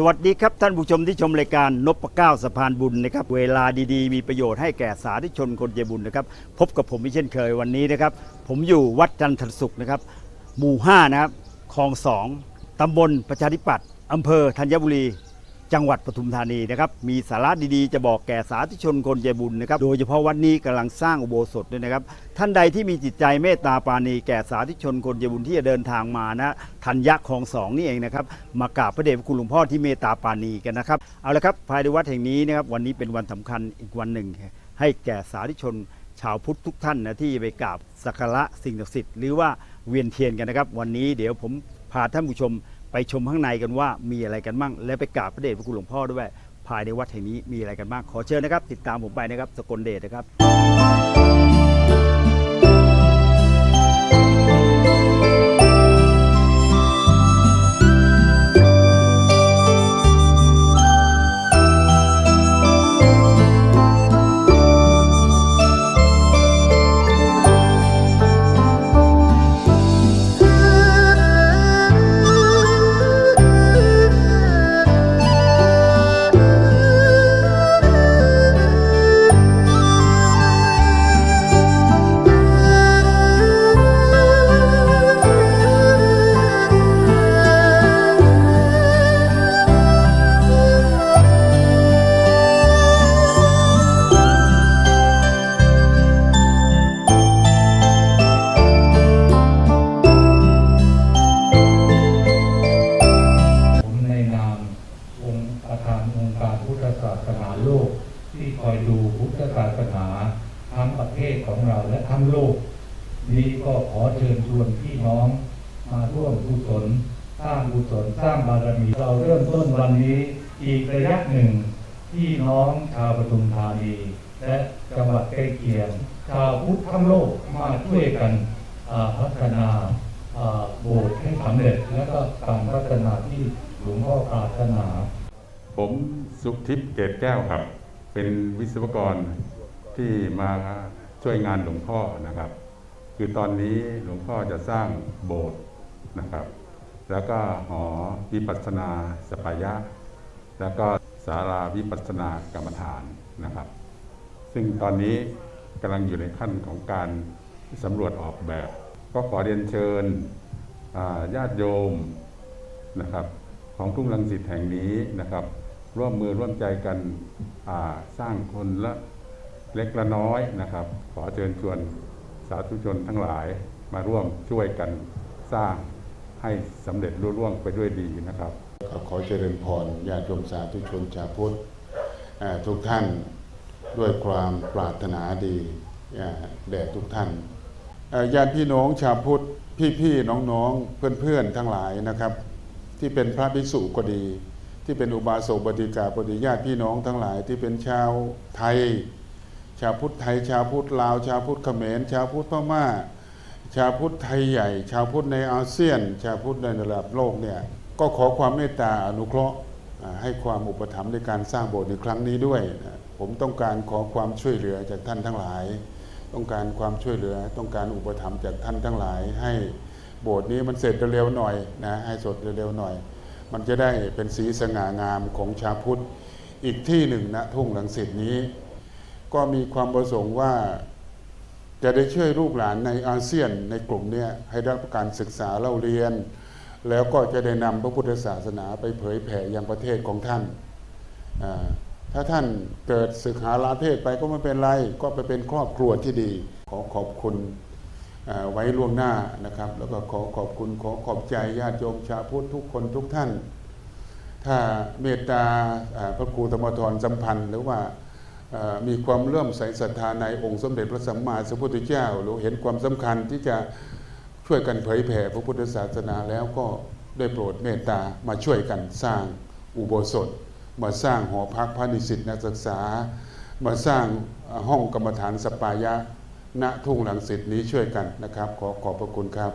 สวัสดีครับท่านผู้ชมที่ชมรายการนพเก้าสะพานบุญนะครับ เวลาดีๆ มีประโยชน์ให้แก่สาธุชนคนใจบุญนะครับ พบกับผมอีกเช่นเคยวันนี้นะครับ ผมอยู่วัดจันทรสุขนะครับ หมู่ 5 นะครับคลองสองตำบลประชาธิปัตย์อำเภอธัญบุรี จังหวัดปทุมธานีนะครับมีสาระดีๆ จะบอกแก่สาธุชนคนใจบุญนะครับโดยเฉพาะวันนี้กำลังสร้างอุโบสถด้วยนะครับ ท่านใดที่มีจิตใจเมตตาปาณีแก่สาธุชนคนใจบุญที่จะเดินทางมานะธัญญะคลองสองนี่เองนะครับมากราบพระเดชพระคุณหลวงพ่อที่เมตตาปาณีกันนะครับเอาละครับภายในวัดแห่งนี้นะครับวันนี้เป็นวันสำคัญอีกวันหนึ่ง ให้แก่สาธุชนชาวพุทธทุกท่านนะที่ไปกราบสักการะสิ่งศักดิ์สิทธิ์หรือว่าเวียนเทียนกันนะครับ วันนี้เดี๋ยวผมพาท่านผู้ชม ไปชมข้างในกันว่ามีอะไรกันบ้างและไปกราบพระเดชพระคุณหลวงพ่อด้วยภายในวัดแห่งนี้มีอะไรกันบ้างขอเชิญนะครับ ติดตามผมไปนะครับสกลเดชนะครับ เทศของเราและทั้งโลก นี้ก็ขอเชิญชวนพี่น้องมาร่วมกุศลสร้างกุศลสร้างบารมีเราเริ่มต้นวันนี้อีกระยะหนึ่งพี่น้องชาวปทุมธานี และจังหวัดใกล้เคียงชาวพุทธทั้งโลกมาช่วยกันพัฒนาอ่าโบสถ์ให้สำเร็จ และก็การพัฒนาที่หลวงพ่อปรารถนา ผมสุขทิพย์เกตแก้วครับ เป็นวิศวกรที่มา ช่วยงานหลวงพ่อนะครับ คือตอนนี้หลวงพ่อจะสร้างโบสถ์นะครับ แล้วก็หอวิปัสสนาสปายะ แล้วก็ศาลาวิปัสสนากรรมฐานนะครับ ซึ่งตอนนี้กำลังอยู่ในขั้นของการสำรวจออกแบบ ก็ขอเรียนเชิญญาติโยมนะครับของทุ่งลังสิตแห่งนี้นะครับ ร่วมมือร่วมใจกันสร้างคนละ เล็กละน้อยนะครับ ขอเชิญชวนสาธุชนทั้งหลายมาร่วมช่วยกันสร้างให้สำเร็จรุ่ร่วงไปด้วยดีนะครับก็ขอเจริญพรญาติโยมสาธุชนชาวพุทธทุกท่านด้วยความปรารถนาดีแด่ทุกท่านญาติพี่น้องชาวพุทธพี่ๆน้องๆเพื่อนๆทั้งหลายนะครับ ที่เป็นพระภิกษุก็ดี ที่เป็นอุบาสกบดิกาก็ดีญาติพี่น้องทั้งหลายที่เป็นชาวไทย ชาวพุทธไทย ชาวพุทธลาว ชาวพุทธเขมร ชาวพุทธพม่า ชาวพุทธไทยใหญ่ ชาวพุทธในอาเซียน ชาวพุทธในระดับโลกเนี่ยก็ขอความเมตตาอนุเคราะห์ให้ความอุปถัมภ์ในการสร้างโบสถ์ในครั้งนี้ด้วยนะผมต้องการขอความช่วยเหลือจากท่านทั้งหลาย ต้องการความช่วยเหลือ ต้องการอุปถัมภ์จากท่านทั้งหลาย ให้โบสถ์นี้มันเสร็จเร็วหน่อยนะให้สดเร็วหน่อย มันจะได้เป็นสีสง่างามของชาวพุทธอีกที่หนึ่งณทุ่งลังสิตนี้ ก็มีความประสงค์ว่าจะได้ช่วยลูกหลานในอาเซียนในกลุ่มนี้ให้ได้รับการศึกษาเล่าเรียน แล้วก็จะได้นำพระพุทธศาสนาไปเผยแผ่ยังประเทศของท่าน ถ้าท่านเกิดศึกหาลาเพศไปก็ไม่เป็นไร ก็ไปเป็นครอบครัวที่ดี ขอขอบคุณไว้ล่วงหน้านะครับ แล้วก็ขอขอบคุณขอขอบใจญาติโยมชาวพุทธทุกคนทุกท่าน ถ้าเมตตาพระครูธรรมทรสัมพันธ์หรือว่า มีความเลื่อมใสศรัทธาในองค์สมเด็จพระสัมมาสัมพุทธเจ้าหรือเห็นความสำคัญที่จะช่วยกันเผยแผ่พระพุทธศาสนาแล้วก็ได้โปรดเมตตามาช่วยกันสร้างอุโบสถ มาสร้างหอพักพระนิสิตนักศึกษา มาสร้างห้องกรรมฐานสปายะ ณทุ่งหลังสิตนี้ช่วยกันนะครับ ขอขอบพระคุณครับ